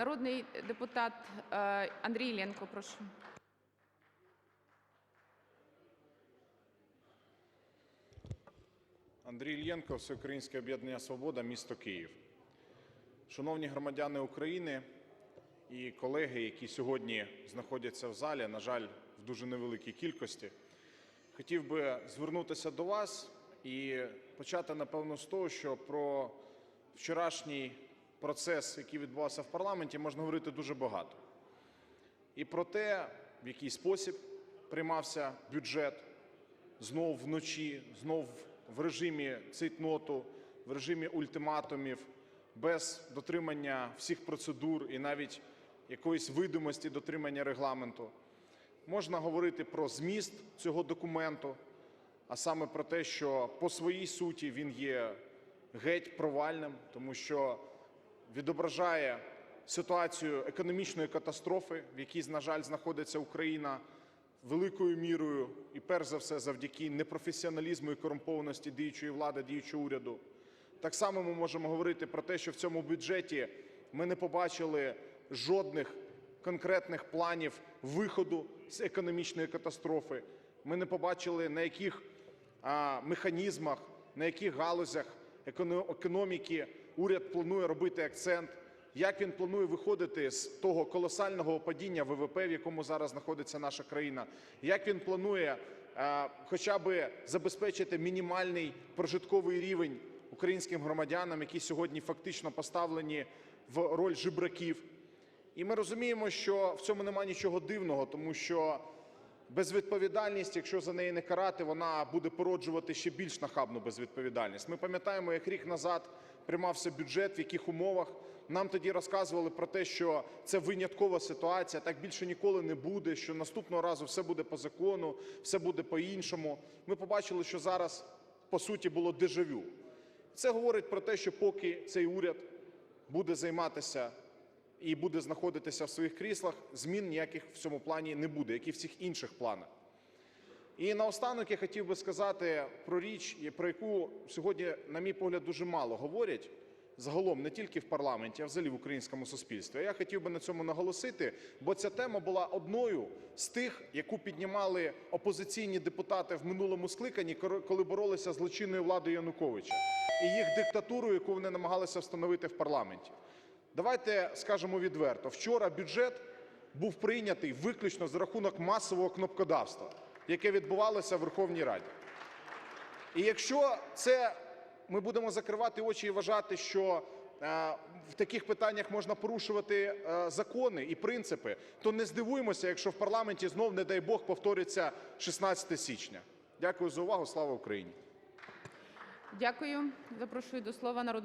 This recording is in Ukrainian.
Народний депутат е, Андрій Іллєнко, прошу. Андрій Ільєнко, Всеукраїнське об'єднання Свобода, місто Київ. Шановні громадяни України і колеги, які сьогодні знаходяться в залі, на жаль, в дуже невеликій кількості, хотів би звернутися до вас і почати, напевно, з того, що про вчорашній процес, який відбувався в парламенті, можна говорити дуже багато. І про те, в який спосіб приймався бюджет, знов вночі, знов в режимі цейтноту, в режимі ультиматумів, без дотримання всіх процедур і навіть якоїсь видимості дотримання регламенту. Можна говорити про зміст цього документу, а саме про те, що по своїй суті він є геть провальним, тому що відображає ситуацію економічної катастрофи, в якій, на жаль, знаходиться Україна великою мірою, і перш за все завдяки непрофесіоналізму і корумпованості діючої влади, діючого уряду. Так само ми можемо говорити про те, що в цьому бюджеті ми не побачили жодних конкретних планів виходу з економічної катастрофи. Ми не побачили на яких а, механізмах, на яких галузях еконо- економіки уряд планує робити акцент, як він планує виходити з того колосального падіння ВВП, в якому зараз знаходиться наша країна, як він планує е, хоча б забезпечити мінімальний прожитковий рівень українським громадянам, які сьогодні фактично поставлені в роль жебраків. І ми розуміємо, що в цьому немає нічого дивного, тому що безвідповідальність, якщо за неї не карати, вона буде породжувати ще більш нахабну безвідповідальність. Ми пам'ятаємо, як рік назад приймався бюджет, в яких умовах нам тоді розказували про те, що це виняткова ситуація, так більше ніколи не буде, що наступного разу все буде по закону, все буде по-іншому. Ми побачили, що зараз по суті було дежавю. Це говорить про те, що поки цей уряд буде займатися і буде знаходитися в своїх кріслах, змін ніяких в цьому плані не буде, як і в всіх інших планах. І наостанок я хотів би сказати про річ, про яку сьогодні, на мій погляд, дуже мало говорять загалом не тільки в парламенті, а взагалі в українському суспільстві. Я хотів би на цьому наголосити, бо ця тема була одною з тих, яку піднімали опозиційні депутати в минулому скликанні, коли боролися з злочинною владою Януковича і їх диктатурою, яку вони намагалися встановити в парламенті. Давайте скажемо відверто: вчора бюджет був прийнятий виключно за рахунок масового кнопкодавства, яке відбувалося в Верховній Раді. І якщо це ми будемо закривати очі і вважати, що е, в таких питаннях можна порушувати е, закони і принципи, то не здивуємося, якщо в парламенті знов, не дай Бог, повториться 16 січня. Дякую за увагу. Слава Україні! Дякую. Запрошую до слова народного